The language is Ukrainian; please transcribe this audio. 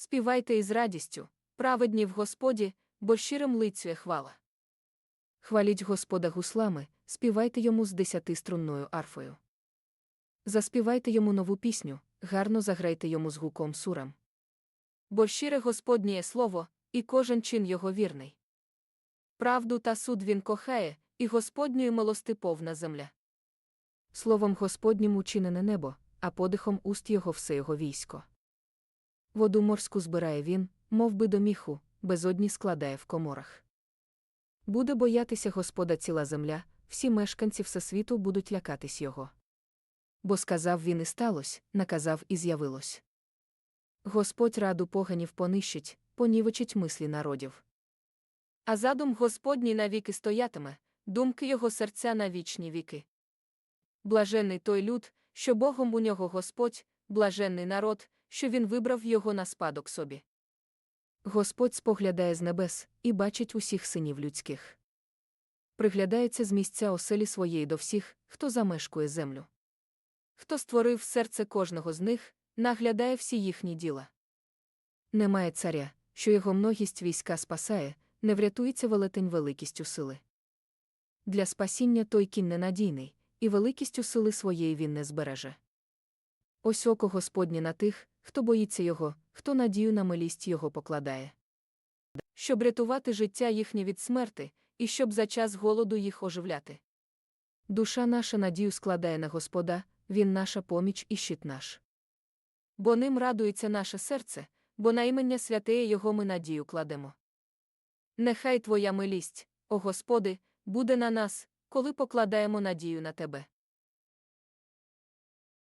співайте із радістю, праведні в Господі, бо щирим лицює хвала. Хваліть Господа гуслами, співайте йому з десятиструнною арфою. Заспівайте йому нову пісню, гарно заграйте йому з гуком сурам. Бо щире Господнє слово, і кожен чин його вірний. Правду та суд він кохає, і Господньої милости повна земля. Словом Господнім учинене небо, а подихом уст його все його військо. Воду морську збирає він, мов би до міху, безодні складає в коморах. Буде боятися Господа ціла земля, всі мешканці всесвіту будуть лякатись його. Бо сказав він і сталось, наказав і з'явилось. Господь раду поганів понищить, понівечить мислі народів. А задум Господній навіки стоятиме, думки його серця на вічні віки. Блаженний той люд, що Богом у нього Господь, блаженний народ, що він вибрав його на спадок собі. Господь споглядає з небес і бачить усіх синів людських. Приглядається з місця оселі своєї до всіх, хто замешкує землю. Хто створив серце кожного з них, наглядає всі їхні діла. Немає царя, що його многість війська спасає, не врятується велетень великістю сили. Для спасіння той кінь ненадійний, і великістю сили своєї він не збереже. Ось око Господнє на тих, хто боїться його, хто надію на милість його покладає. Щоб рятувати життя їхнє від смерти, і щоб за час голоду їх оживляти. Душа наша надію складає на Господа, він наша поміч і щит наш. Бо ним радується наше серце, бо на імення святеє його ми надію кладемо. Нехай твоя милість, о Господи, буде на нас, коли покладаємо надію на тебе.